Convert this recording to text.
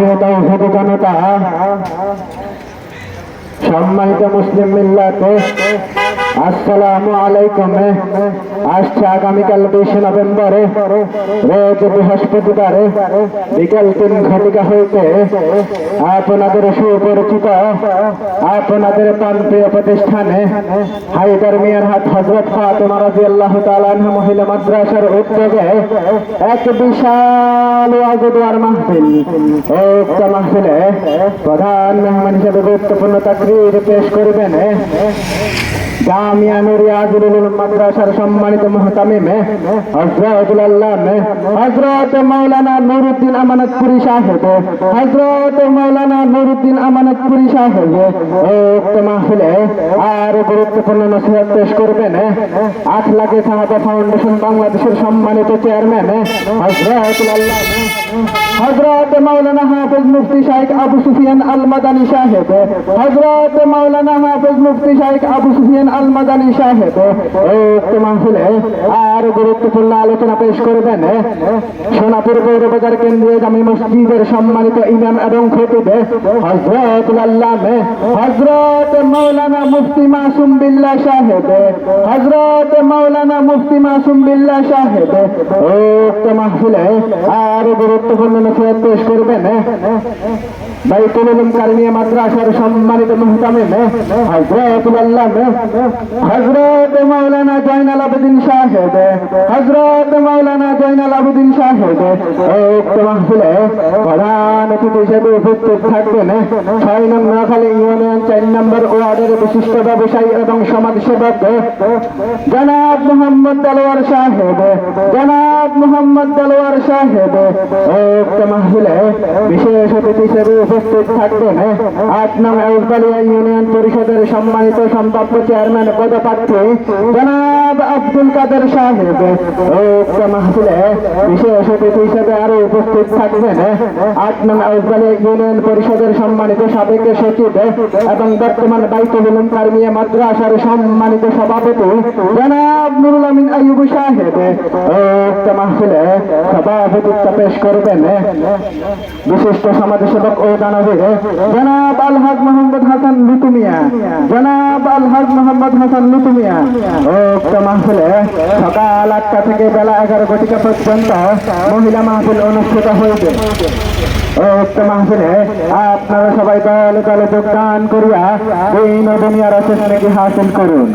প্রিয় তৌহিদ জনতা সম্মানিত মুসলিম মিল্লাতে আসসালামু আলাইকুম। আসছে আগামীকাল বিশ নভেম্বরে, রোজ বৃহস্পতিবারে, বিকেল তিন ঘটিকা হইতে আপনাদের সুপরিচিত, আপনাদের প্রান্তীয় প্রতিষ্ঠানে হাইদার মিয়ার হাট হজরত ফাতেমা রাজি আল্লাহ তালান মহিলা মাদ্রাসার উদ্যোগে এক বিশাল ওয়াজদুয়ার মাহফিল, উক্ত মাহফিলে প্রধান মেহমান হিসেবে গুরুত্বপূর্ণ তাকরির পেশ করবেন। জামিয়া আর গুরুত্বপূর্ণ নসিহত পেশ করবেন আট লাখে সাহাবা ফাউন্ডেশন বাংলাদেশের সম্মানিত চেয়ারম্যান হাফেজ মুফতি আবু সুফিয়ান সাহেব হাফেজ মুফতি আবু সুফিয়ান আল মাদানী সাহেব উক্ত মাহফিলে আর গুরুত্বপূর্ণ আলোচনা পেশ করবেন। সোনাপুর পৌর বাজার কেন্দ্রীয় জামি মসজিদের সম্মানিত ইমাম এবং খতিব হযরত আল্লাহ হযরত মাওলানা মুফতি মাসুম বিল্লাহ সাহেব, হযরত মাওলানা মুফতি মাসুম বিল্লাহ সাহেব উক্ত মাহফিলে আর গুরুত্বপূর্ণ নসিহত পেশ করবেন। বাইতুল উলুম কারিমিয়া মাদ্রাসার সম্মানিত মুহতামিম হযরতুল আল্লাহ হযরত মৌলানা জয়নাল আবেদিন সাহেব হজরত মৌলানা জয়নাল আবেদিন সাহেব প্রধান অতিথি হিসেবে উপস্থিত থাকবেন। ছয় নম্বর ইউনিয়ন চার নম্বর ওয়ার্ডের বিশিষ্ট ব্যবসায়ী এবং জনাব মোহাম্মদ তালোয়ার সাহেব, জনাব মোহাম্মদ সাহেব বিশেষ অতিথি হিসেবে উপস্থিত থাকবেন। আট নং ইউনিয়ন পরিষদের সম্মানিত সম্ভাব্য চেয়ারম্যান, পদপ্রার্থী জনাব আব্দুল কাদের সাহেব বিশেষ অতিথি হিসেবে আরও উপস্থিত থাকবেন। আট নং আউসবালিয়া ইউনিয়ন পরিষদের সম্মানিত সাবেক সচিব এবং বর্তমান বাইতুল উলুম কারমিয়া মাদ্রাসার সম্মানিত সভাপতি জনাব নুরুল আমিন আইয়ুব সাহেব। মাহফিলে সভাপতিত্ব পেশ করবেন বিশিষ্ট সমাজসেবক ও দানবীর জনাব আলহাজ মোহাম্মদ হাসান লুতুমিয়া জনাব আলহাজ মোহাম্মদ হাসান লুতুমিয়া উক্ত মাহফিলে সকাল আটটা থেকে বেলা এগারো ঘটিকা পর্যন্ত মহিলা মাহফিল অনুষ্ঠিত হইবে। উক্ত মাহফিলে আপনারা সবাই দলে দলে যোগদান করিয়া দিন ও দুনিয়ার নাকি হাসিল করুন